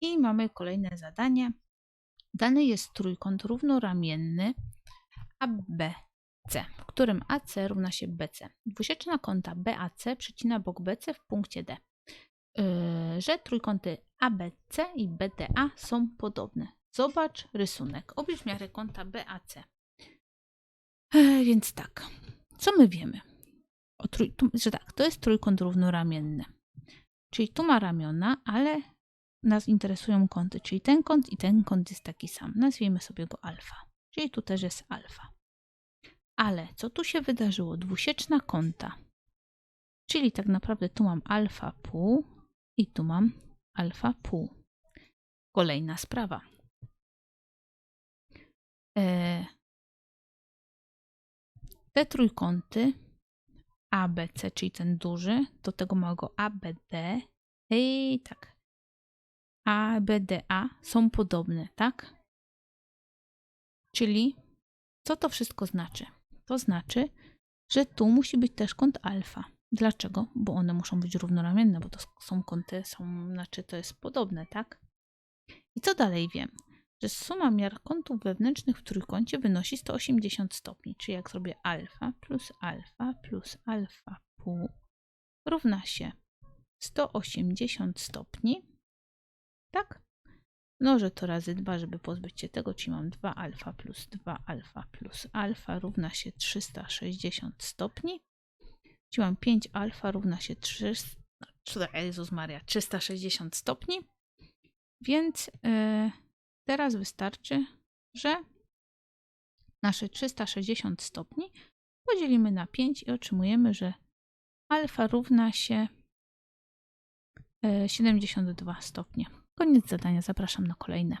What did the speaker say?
I mamy kolejne zadanie. Dany jest trójkąt równoramienny ABC, w którym AC równa się BC. Dwusieczna kąta BAC przecina bok BC w punkcie D. Yy, że trójkąty ABC i BDA są podobne. Zobacz rysunek. Oblicz miarę kąta BAC. E, więc tak, co my wiemy? O trój, tu, że tak, to jest trójkąt równoramienny. Czyli tu ma ramiona, ale nas interesują kąty, czyli ten kąt i ten kąt jest taki sam. Nazwijmy sobie go alfa. Czyli tu też jest alfa. Ale co tu się wydarzyło? Dwusieczna kąta. Czyli tak naprawdę tu mam alfa pół i tu mam alfa pół. Kolejna sprawa. E, te trójkąty ABC, czyli ten duży, do tego małego ABD i tak. ABDA są podobne, tak? Czyli co to wszystko znaczy? To znaczy, że tu musi być też kąt alfa. Dlaczego? Bo one muszą być równoramienne, bo to są kąty, są, znaczy to jest podobne, tak? I co dalej wiem? Że suma miar kątów wewnętrznych w trójkącie wynosi 180 stopni. Czyli jak zrobię alfa plus alfa plus alfa pół równa się 180 stopni, tak? Mnożę to razy 2, żeby pozbyć się tego, czyli mam 2 alfa plus 2 alfa plus alfa równa się 360 stopni. Czyli mam 5 alfa równa się 300, Jezus Maria, 360 stopni. Więc yy, teraz wystarczy, że nasze 360 stopni podzielimy na 5 i otrzymujemy, że alfa równa się yy, 72 stopnie. Koniec zadania, zapraszam na kolejne.